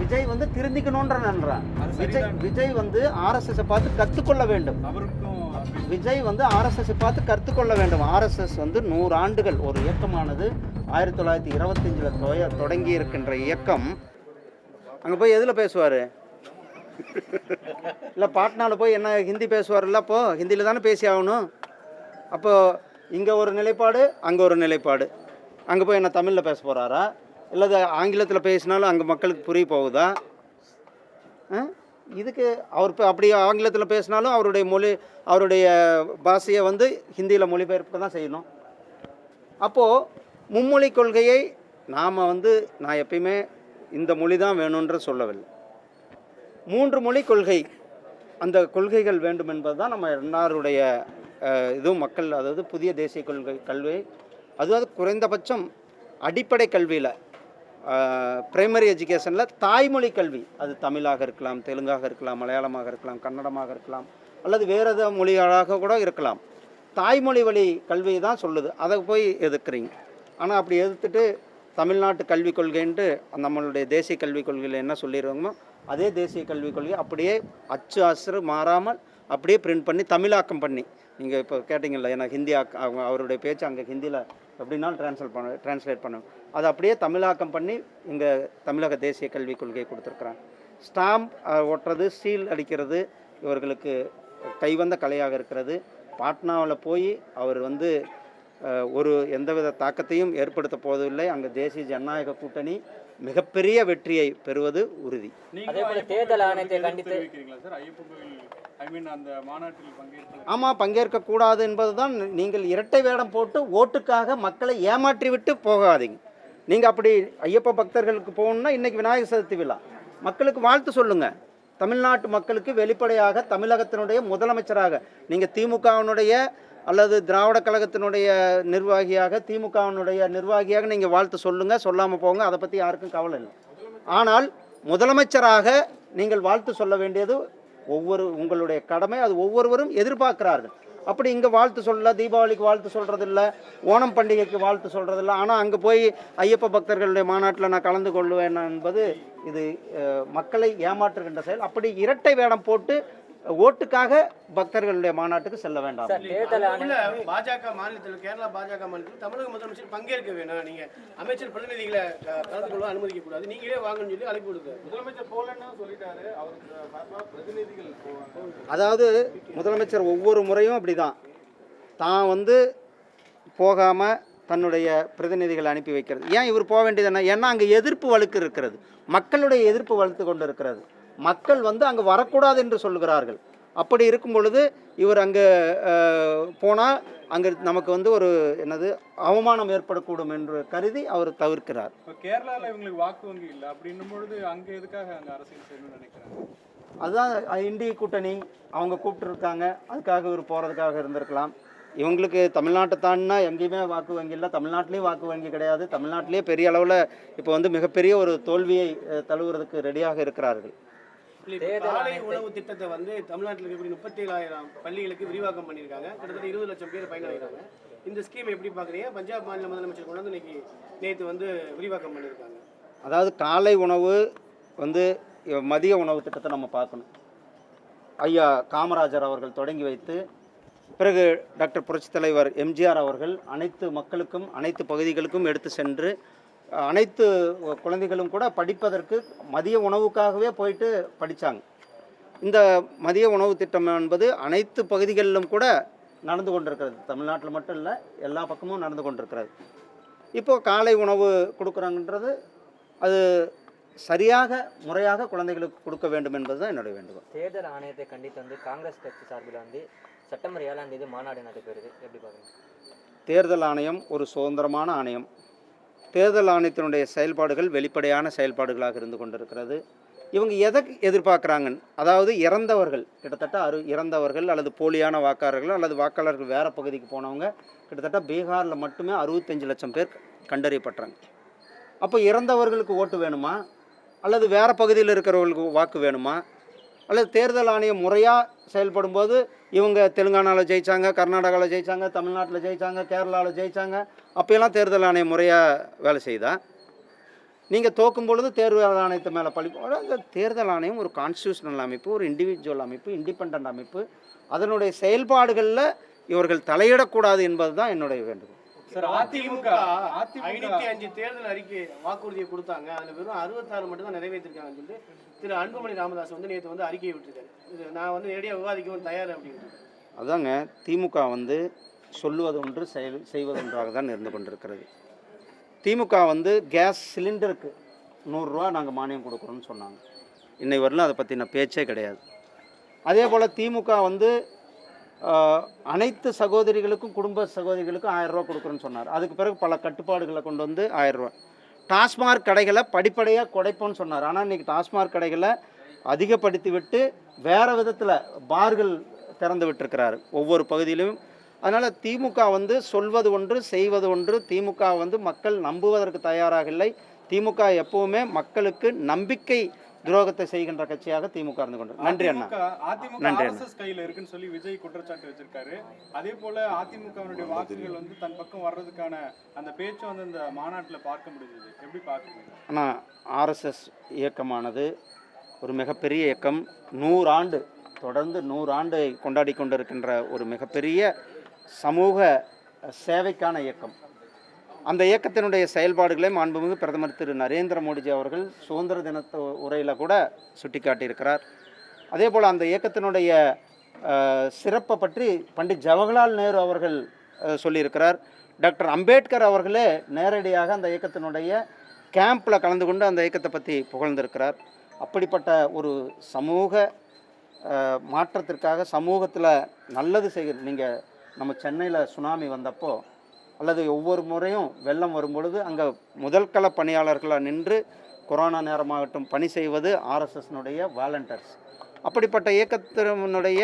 விஜய் வந்து திருந்திக்கணுன்ற நன்றான் விஜய். விஜய் வந்து ஆர்எஸ்எஸ் பார்த்து கற்றுக்கொள்ள வேண்டும். விஜய் வந்து ஆர்எஸ்எஸ் பார்த்து கற்றுக்கொள்ள வேண்டும். ஆர்எஸ்எஸ் வந்து நூறு ஆண்டுகள் ஒரு இயக்கமானது. ஆயிரத்தி தொள்ளாயிரத்தி இருபத்தஞ்சில் தொய தொடங்கி இருக்கின்ற இயக்கம். அங்கே போய் எதில் பேசுவார்? இல்லை பாட்னாவில் போய் என்ன ஹிந்தி பேசுவார்ல அப்போ ஹிந்தியில் தானே பேசி ஆகணும். அப்போ இங்கே ஒரு நிலைப்பாடு அங்கே ஒரு நிலைப்பாடு. அங்கே போய் என்ன தமிழில் பேச போகிறாரா இல்லை ஆங்கிலத்தில் பேசினாலும் அங்கே மக்களுக்கு புரிய போகுதா? இதுக்கு அவர் இப்போ அப்படி ஆங்கிலத்தில் பேசினாலும் அவருடைய மொழி அவருடைய பாஷையை வந்து ஹிந்தியில் மொழிபெயர்ப்பு தான் செய்யணும். அப்போது மும்மொழி கொள்கையை நாம் வந்து நான் எப்பயுமே இந்த மொழி தான் வேணுன்ற சொல்லவில்லை. மூன்று மொழி கொள்கை அந்த கொள்கைகள் வேண்டும் என்பது தான் நம்ம எல்லாருடைய இதுவும் மக்கள் அதாவது புதிய தேசிய கொள்கை கல்வி. அதாவது குறைந்தபட்சம் அடிப்படை கல்வியில் பிரைமரி எஜுகேஷனில் தாய்மொழி கல்வி. அது தமிழாக இருக்கலாம் தெலுங்காக இருக்கலாம் மலையாளமாக இருக்கலாம் கன்னடமாக இருக்கலாம் அல்லது வேறு எதாவது மொழிகளாக கூட இருக்கலாம். தாய்மொழி வழி கல்வி தான் சொல்லுது. அதை போய் எதிர்க்கிறீங்க ஆனால் அப்படி எதிர்த்துட்டு தமிழ்நாட்டு கல்விக் கொள்கைன்ட்டு நம்மளுடைய தேசிய கல்விக் கொள்கையில் என்ன சொல்லிடுவோமோ அதே தேசிய கல்விக் கொள்கை அப்படியே அச்சு அசரு மாறாமல் அப்படியே பிரிண்ட் பண்ணி தமிழாக்கம் பண்ணி நீங்கள் இப்போ கேட்டிங்கல்ல ஏன்னா ஹிந்தி அவங்க அவருடைய பேச்சு அங்கே ஹிந்தியில் எப்படினாலும் ட்ரான்ஸ்லேட் பண்ண ட்ரான்ஸ்லேட் பண்ணும். அதை அப்படியே தமிழாக்கம் பண்ணி இங்கே தமிழக தேசிய கல்விக் கொள்கையை கொடுத்துருக்குறாங்க. ஸ்டாம்ப் ஒட்டுறது சீல் அடிக்கிறது இவர்களுக்கு கைவந்த கலையாக இருக்கிறது. பாட்னாவில் போய் அவர் வந்து ஒரு எந்தவித தாக்கத்தையும் ஏற்படுத்த போவதில்லை. அங்கே தேசிய ஜனநாயக கூட்டணி மிகப்பெரிய வெற்றியை பெறுவது உறுதி. அதே போல தேர்தல் ஆணையத்தை கண்டித்து ஐ மீன் அந்த மாநாட்டில் ஆமாம் பங்கேற்கக்கூடாது என்பதுதான் நீங்கள் இரட்டை வேடம் போட்டு ஓட்டுக்காக மக்களை ஏமாற்றி விட்டு போகாதீங்க. நீங்கள் அப்படி ஐயப்ப பக்தர்களுக்கு போகணுன்னா இன்றைக்கி விநாயகர் சதுர்த்தி விழா. மக்களுக்கு வாழ்த்து சொல்லுங்கள் தமிழ்நாட்டு மக்களுக்கு வெளிப்படையாக தமிழகத்தினுடைய முதலமைச்சராக நீங்கள் திமுகவினுடைய அல்லது திராவிட கழகத்தினுடைய நிர்வாகியாக திமுகவினுடைய நிர்வாகியாக நீங்கள் வாழ்த்து சொல்லுங்கள் சொல்லாமல் போங்க அதை பற்றி யாருக்கும் கவலை இல்லை. ஆனால் முதலமைச்சராக நீங்கள் வாழ்த்து சொல்ல வேண்டியது ஒவ்வொரு உங்களுடைய கடமை அது ஒவ்வொருவரும் எதிர்பார்க்கிறார்கள். அப்படி இங்கே வாழ்த்து சொல்லல தீபாவளிக்கு வாழ்த்து சொல்கிறதில்ல ஓணம் பண்டிகைக்கு வாழ்த்து சொல்கிறதில்ல ஆனால் அங்கே போய் ஐயப்ப பக்தர்களுடைய மாநாட்டில் நான் கலந்து கொள்வேன் என்பது இது மக்களை ஏமாற்றுகின்ற செயல். அப்படி இரட்டை வேடம் போட்டு ஓட்டுக்காக பக்தர்களுடைய மாநாட்டுக்கு செல்ல வேண்டாம். பாஜக மாநிலத்தில் கேரளா பாஜக மாநிலத்தில் தமிழக முதலமைச்சர் பங்கேற்க வேணாம். நீங்க அமைச்சர் பிரதிநிதிகளை கலந்து கொள்ள அனுமதிக்க கூடாது நீங்களே வாங்கன்னு சொல்லி அழைப்பு கொடுத்தாரு முதலமைச்சர் போலன்னு சொல்லிட்டாரு. அவருக்கு பிரதிநிதிகள் போவாங்க. அதாவது முதலமைச்சர் ஒவ்வொரு முறையும் அப்படி தான் வந்து போகாமல் தன்னுடைய பிரதிநிதிகளை அனுப்பி வைக்கிறது. ஏன் இவர் போக வேண்டியது என்ன? ஏன்னா அங்கே எதிர்ப்பு வலுக்கு இருக்கிறது. மக்களுடைய எதிர்ப்பு வலுத்து கொண்டு இருக்கிறது. மக்கள் வந்து அங்கே வரக்கூடாது என்று சொல்லுகிறார்கள். அப்படி இருக்கும் பொழுது இவர் அங்கே போனால் அங்கே நமக்கு வந்து ஒரு என்னது அவமானம் ஏற்படக்கூடும் என்று கருதி அவர் தவிர்க்கிறார். இப்போ கேரளாவில் இவங்களுக்கு வாக்கு வங்கி இல்லை அப்படின்னும் பொழுது அங்கே எதுக்காக அங்கே அரசியல் செய்யணும்னு நினைக்கிறாங்க? அதுதான் இந்திய கூட்டணி அவங்க கூப்பிட்டுருக்காங்க அதுக்காக இவர் போகிறதுக்காக இருந்திருக்கலாம். இவங்களுக்கு தமிழ்நாட்டை தாண்டினா எங்கேயுமே வாக்கு வங்கி இல்லை தமிழ்நாட்டிலையும் வாக்கு வங்கி கிடையாது. தமிழ்நாட்டிலேயே பெரிய அளவில் இப்போ வந்து மிகப்பெரிய ஒரு தோல்வியை தழுவுறதுக்கு ரெடியாக இருக்கிறார்கள். காலை உணவு திட்டத்தை வந்து தமிழ்நாட்டில் இருக்கக்கூடிய முப்பத்தி ஏழாயிரம் பள்ளிகளுக்கு விரிவாக்கம் பண்ணியிருக்காங்க. கிட்டத்தட்ட இருபது லட்சம் பேர் பயனடைகிறாங்க. இந்த ஸ்கீம் எப்படி பார்க்குறீங்க? பஞ்சாப் மாநில முதலமைச்சர் கொண்டு வந்து இன்னைக்கு நேற்று வந்து விரிவாக்கம் பண்ணியிருக்காங்க. அதாவது காலை உணவு வந்து மதிய உணவு திட்டத்தை நம்ம பார்க்கணும். ஐயா காமராஜர் அவர்கள் தொடங்கி வைத்து பிறகு டாக்டர் புரட்சித் தலைவர் எம்ஜிஆர் அவர்கள் அனைத்து மக்களுக்கும் அனைத்து பகுதிகளுக்கும் எடுத்து சென்று அனைத்து குழந்தைகளும் கூட படிப்பதற்கு மதிய உணவுக்காகவே போயிட்டு படித்தாங்க இந்த மதிய உணவு திட்டம் என்பது அனைத்து பகுதிகளிலும் கூட நடந்து கொண்டிருக்கிறது. தமிழ்நாட்டில் மட்டும் இல்லை எல்லா பக்கமும் நடந்து கொண்டிருக்கிறது. இப்போது காலை உணவு கொடுக்குறாங்கன்றது அது சரியாக முறையாக குழந்தைகளுக்கு கொடுக்க வேண்டும் என்பது தான் என்னுடைய வேண்டுகோள். தேர்தல் ஆணையத்தை கண்டித்து வந்து காங்கிரஸ் கட்சி சார்பில் வந்து செப்டம்பர் ஏழாம் தேதி மாநாடு நடைபெறுது. எப்படி பாக்குறீங்க தேர்தல் ஆணையம் ஒரு சுதந்திரமான ஆணையம். தேர்தல் ஆணையத்தினுடைய செயல்பாடுகள் வெளிப்படையான செயல்பாடுகளாக இருந்து கொண்டிருக்கிறது. இவங்க எதை எதிர்பார்க்குறாங்க அதாவது இறந்தவர்கள் கிட்டத்தட்ட அறு இறந்தவர்கள் அல்லது போலியான வாக்காளர்கள் அல்லது வாக்காளர்கள் வேறு பகுதிக்கு போனவங்க கிட்டத்தட்ட பீகாரில் மட்டுமே அறுபத்தஞ்சு லட்சம் பேர் கண்டறியப்பட்டாங்க அப்போ இறந்தவர்களுக்கு ஓட்டு வேணுமா? அல்லது வேறு பகுதியில் இருக்கிறவர்களுக்கு வாக்கு வேணுமா? அல்லது தேர்தல் ஆணையம் முறையாக செயல்படும்போது இவங்க தெலுங்கானாவில் ஜெயிச்சாங்க கர்நாடகாவில் ஜெயிச்சாங்க தமிழ்நாட்டில் ஜெயிச்சாங்க கேரளாவில் ஜெயிச்சாங்க. அப்போயெல்லாம் தேர்தல் ஆணையம் முறையாக வேலை செய்தா? நீங்கள் தோக்கும் பொழுது தேர்தல் ஆணையத்து மேலே பழி அந்த தேர்தல் ஆணையம் ஒரு கான்ஸ்டியூஷனல் அமைப்பு ஒரு இண்டிவிஜுவல் அமைப்பு இண்டிபெண்ட் அமைப்பு. அதனுடைய செயல்பாடுகளில் இவர்கள் தலையிடக்கூடாது என்பது தான் என்னுடைய வேண்டுகோள். சார் அதிமுக ஐநூத்தி அஞ்சு தேர்தல் அறிக்கை வாக்குறுதியை கொடுத்தாங்க. அதுல வெறும் அறுபத்தாறு மட்டும் தான் நிறைவேற்றிருக்காங்கன்னு சொல்லிட்டு திரு அன்புமணி ராமதாஸ் வந்து நேற்று வந்து அறிக்கையை விட்டுருக்காரு இது நான் வந்து நேரடியாக விவாதிக்கவும் தயார் அப்படின்னு அதாங்க திமுக வந்து சொல்லுவது ஒன்று செயல் செய்வதொன்றாக தான் இருந்து கொண்டிருக்கிறது. திமுக வந்து கேஸ் சிலிண்டருக்கு நூறுரூவா நாங்கள் மானியம் கொடுக்குறோம்னு சொன்னாங்க. இன்னை வரலும் அதை பற்றின பேச்சே கிடையாது. அதே போல் திமுக வந்து அனைத்து சகோதரிகளுக்கும் குடும்ப சகோதரிகளுக்கும் ஆயிரம் கொடுக்குறோன்னு சொன்னார். அதுக்கு பிறகு பல கட்டுப்பாடுகளை கொண்டு வந்து ஆயிரம் ரூபா டாஸ்மார்க் கடைகளை படிப்படியாக குறைப்போம்னு சொன்னார். ஆனால் இன்றைக்கி டாஸ்மார்க் கடைகளை அதிகப்படுத்தி விட்டு வேறு விதத்தில் பார்கள் திறந்து விட்டுருக்கிறாரு. ஒவ்வொரு பகுதியிலும். அதனால் திமுக வந்து சொல்வது ஒன்று செய்வது ஒன்று. திமுக வந்து மக்கள் நம்புவதற்கு தயாராக இல்லை. திமுக எப்போவுமே மக்களுக்கு நம்பிக்கை துரோகத்தை செய்கின்ற கட்சியாக திமுக இருந்து கொண்டு நன்றி அண்ணா. நன்றி அண்ணா. ஆர்எஸ்எஸ் கையில இருக்குன்னு சொல்லி விஜய் குற்றச்சாட்டு வச்சிருக்காரு. அதே போல அதிமுகவினுடைய வாக்குகள் வந்து தன் பக்கம் வர்றதுக்கான அந்த பேச்சை வந்து இந்த மாநாட்டுல பார்க்க முடிஞ்சது. எப்படி பாக்குறீங்க ஆனால் ஆர்எஸ்எஸ் இயக்கமானது ஒரு மிகப்பெரிய இயக்கம். நூறாண்டு தொடர்ந்து நூறாண்டு கொண்டாடி கொண்டிருக்கின்ற ஒரு மிகப்பெரிய சமூக சேவைக்கான இயக்கம். அந்த இயக்கத்தினுடைய செயல்பாடுகளை மாண்புமிகு பிரதமர் திரு நரேந்திர மோடிஜி அவர்கள் சுதந்திர தினத்த உரையில் கூட சுட்டிக்காட்டியிருக்கிறார். அதே போல் அந்த இயக்கத்தினுடைய சிறப்பை பற்றி பண்டிட் ஜவஹர்லால் நேரு அவர்கள் சொல்லியிருக்கிறார். டாக்டர் அம்பேத்கர் அவர்களே நேரடியாக அந்த இயக்கத்தினுடைய கேம்பில் கலந்து கொண்டு அந்த இயக்கத்தை பற்றி புகழ்ந்திருக்கிறார். அப்படிப்பட்ட ஒரு சமூக மாற்றத்திற்காக சமூகத்தில் நல்லது செய்கிற நீங்கள் நம்ம சென்னையில் சுனாமி வந்தப்போ அல்லது ஒவ்வொரு முறையும் வெள்ளம் வரும்பொழுது அங்கே முதல்கள பணியாளர்களாக நின்று கொரோனா நேரமாகட்டும் பணி செய்வது ஆர்எஸ்எஸ்னுடைய வாலண்டர்ஸ் அப்படிப்பட்ட இயக்கத்தினுடைய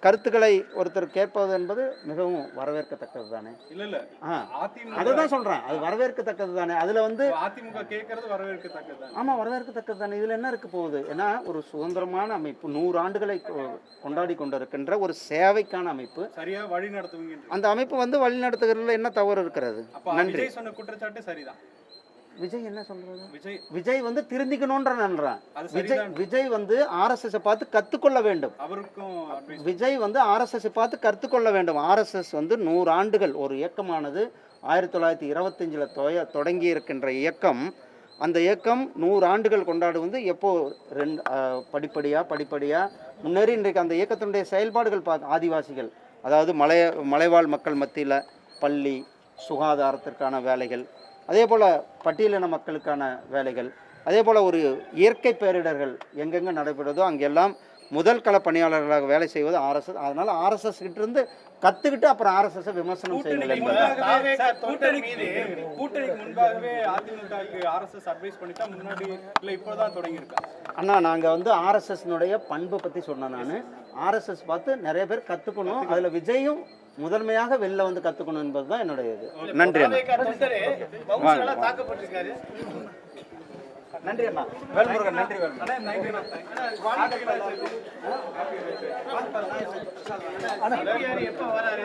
கருத்துக்களை ஒருத்தர் கேட்பது என்பது மிகவும் வரவேற்கத்தக்கது தானே? இல்ல இல்ல. ஆ அதிமுக அதை வரவேற்கத்தக்கது தானே. அதில் வந்து அதிமுக கேட்கறது வரவேற்கத்தக்கது ஆமாம் வரவேற்கத்தக்கது தானே. இதில் என்ன இருக்க போகுது? ஏன்னா ஒரு சுதந்திரமான அமைப்பு நூறு ஆண்டுகளை கொண்டாடி கொண்டிருக்கின்ற ஒரு சேவைக்கான அமைப்பு. சரியா வழி நடத்துவீங்க அந்த அமைப்பு வந்து வழிநடத்துகிறதுல என்ன தவறு இருக்கிறது? நன்றி. சொன்ன குற்றச்சாட்டு சரிதான். விஜய் என்ன சொல்றது விஜய் விஜய் வந்து திருந்திக்கணுன்ற நன்றான் விஜய் விஜய் வந்து ஆர்எஸ்எஸ் பார்த்து கற்றுக்கொள்ள வேண்டும். அவருக்கும் விஜய் வந்து ஆர்எஸ்எஸ் பார்த்து கற்றுக்கொள்ள வேண்டும். ஆர்எஸ்எஸ் வந்து நூறு ஆண்டுகள் ஒரு இயக்கமானது. ஆயிரத்தி தொள்ளாயிரத்தி இருபத்தஞ்சில் தொய தொடங்கி இருக்கின்ற இயக்கம். அந்த இயக்கம் நூறு ஆண்டுகள் கொண்டாடுவது எப்போ ரெண்டு படிப்படியாக படிப்படியாக முன்னேறி இன்றைக்கு அந்த இயக்கத்தினுடைய செயல்பாடுகள் பார்க்க ஆதிவாசிகள். அதாவது மலை மலைவாழ் மக்கள் மத்தியில் பள்ளி சுகாதாரத்திற்கான வேலைகள் அதே போல் பட்டியலின மக்களுக்கான வேலைகள் அதே போல் ஒரு இயற்கை பேரிடர்கள் எங்கெங்கே நடைபெறுதோ அங்கெல்லாம் முதல் கள பணியாளர்களாக வேலை செய்வது ஆர்எஸ்எஸ் அதனால் ஆர்எஸ்எஸ் கிட்ட இருந்து கற்றுக்கிட்டு அப்புறம் ஆர்எஸ்எஸ் விமர்சனம் தோற்றல் கூட்டணிக்கு மீது கூட்டணிக்கு முன்பாகவே அதிமுகவுக்கு ஆர்எஸ்எஸ் அட்வைஸ் பண்ணிட்டா முன்னாடி இல்ல இப்போதான் தொடங்கி இருக்கா அண்ணா நாங்கள் வந்து ஆர்எஸ்எஸ்னுடைய பண்பை பற்றி சொன்னேன் நான் ஆர்எஸ்எஸ் பார்த்து நிறைய பேர் கற்றுக்கணும் அதில் விஜயும் முதன்மையாக வெளில வந்து கற்றுக்கணும் என்பது தான் என்னுடைய இது நன்றி நன்றி அண்ணா. வேல்முருகன் நன்றி வேல்முருகன் எப்போ வராரு?